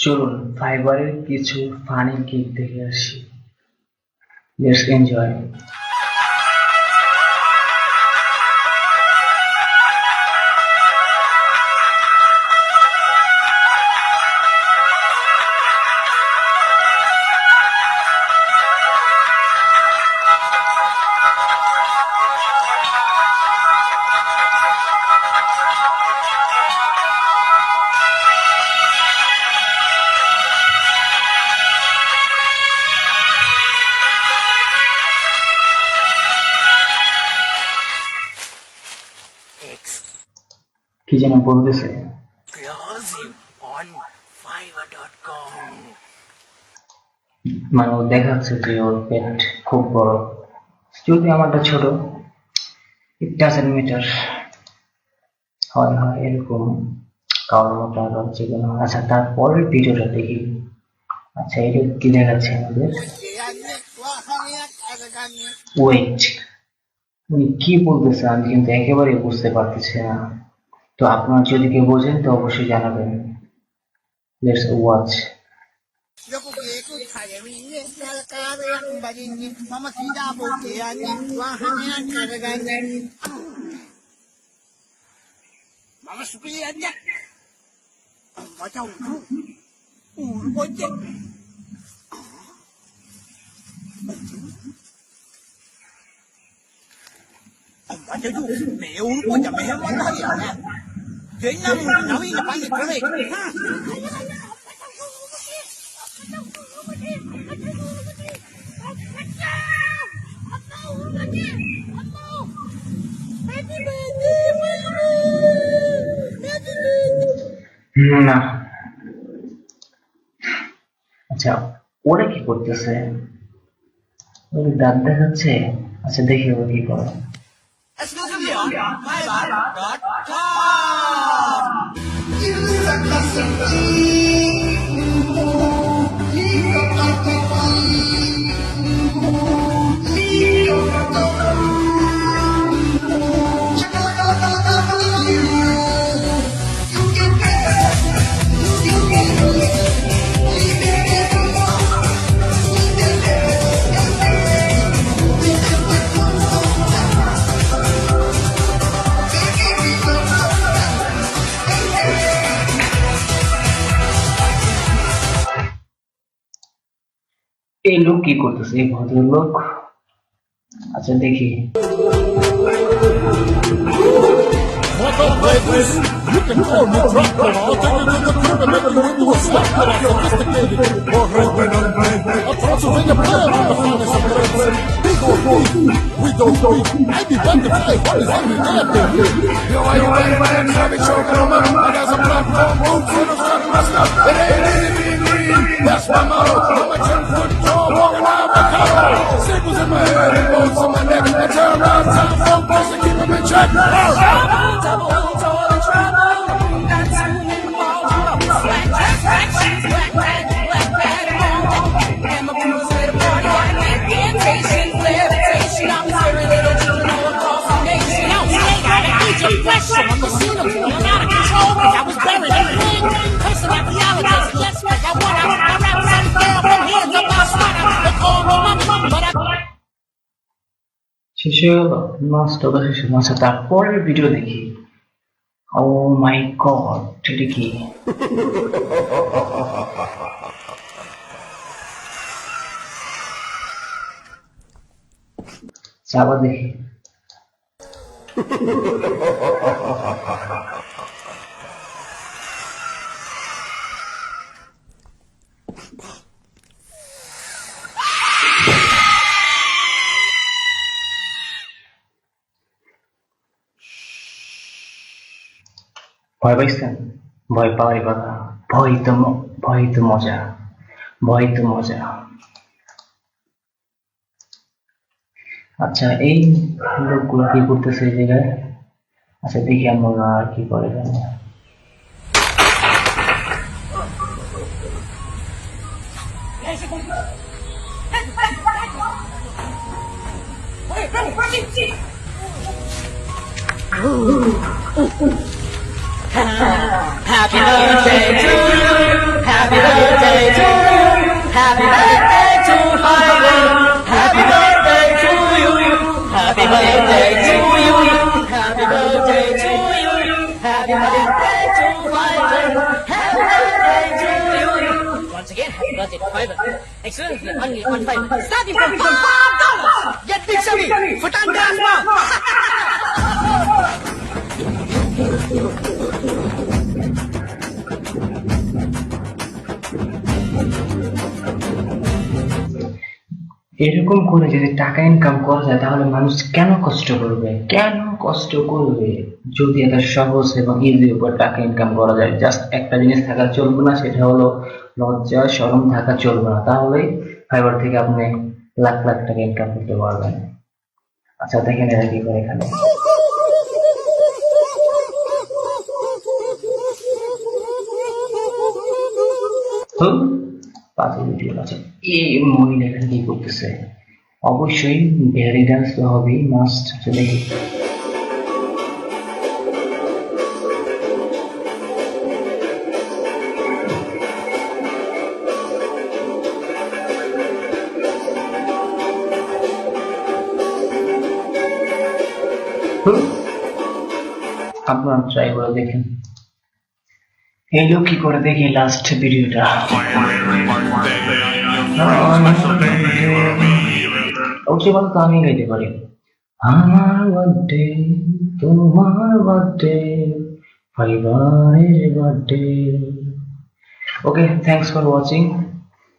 চলুন ফাইবারের কিছু ফানি গিগ দেখে আসি। লেটস এনজয় কি যেন বলতেছে. মানে ও দেখাচ্ছে যে ওর পেট খুব বড়। যদি আমারটা ছোট ইট ডাজেন্ট মিটার হয় হয় এরকম কারোর আরও যে কোনো আচ্ছা তারপরের ভিডিওটা দেখি। আচ্ছা এটা কি দেখাচ্ছে আমাদের? ওয়েট উনি কি বলতেছে আমি কিন্তু একেবারে বুঝতে পারতেছি না। তো আপনারা যদি কেউ বোঝেন তো অবশ্যই জানাবেন let's watch. Uh, tu, meo pun jangan meo mana ya. Jangan nawi lepas ni kerek. না। আচ্ছা ওরা কি করতেছে? ওদের দাঁত দেখাচ্ছে? আচ্ছা দেখি ও কি করে। 开打！啊！金色的胜利。এই লোক কি করতেছে এই ভদ্রলোক আচ্ছা দেখি That's my motto. I'm a in my head and bones on my neck. I turn around, time for boys to keep them in check. শেষ হয়ে গেল শেষ হলো। আচ্ছা তারপরের ভিডিও দেখি। ও মাই গড এটা কি? আচ্ছা, দেখি। ভয় পাইছেন ভয় পাওয়ারই কথা ভয় তো ভয় তো মজা ভয় তো মজা আচ্ছা এই লোকগুলো কি করতেছে এই জায়গায় আচ্ছা দেখি আমরা আর কি করে জানি Happy birthday to you. Happy birthday to you. Happy birthday to you! Happy birthday to you. Happy birthday to you. Happy birthday to you. Happy birthday to Haiyu. Happy birthday to you. Once again, happy birthday to Haiyu. Excellently, only one five. Starting from five dollars. Get big, Sammy. Futan Gasma. এরকম করে যদি টাকা income করা যায় তাহলে মানুষ কেন কষ্ট করবে? কেন কষ্ট করবে? যদি এত সহজ এবং ইজি উপর টাকা ইনকাম করা যায় জাস্ট একটা জিনিস থাকা চলবে না সেটা হলো লজ্জা শরম থাকা চলবে না। তাহলেই ফাইবার থেকে আপনি লাখ লাখ টাকা ইনকাম করতে পারবেন। আচ্ছা দেখেন এরা কি করে এখানে। হুম, পাঁচে ভিডিও আছে। এই মহিলা এখানে কি করতেছে? অবশ্যই বেরি ডান্স তো হবেই মাস্ট চলে আপনারা ট্রাই করে দেখেন। এই লোক কি করে দেখি লাস্ট ভিডিওটা অবশ্যই ভালো তো আমি গাইতে পারি আমার বার্থডে তোমার বার্থডে পরিবারের birthday okay thanks for watching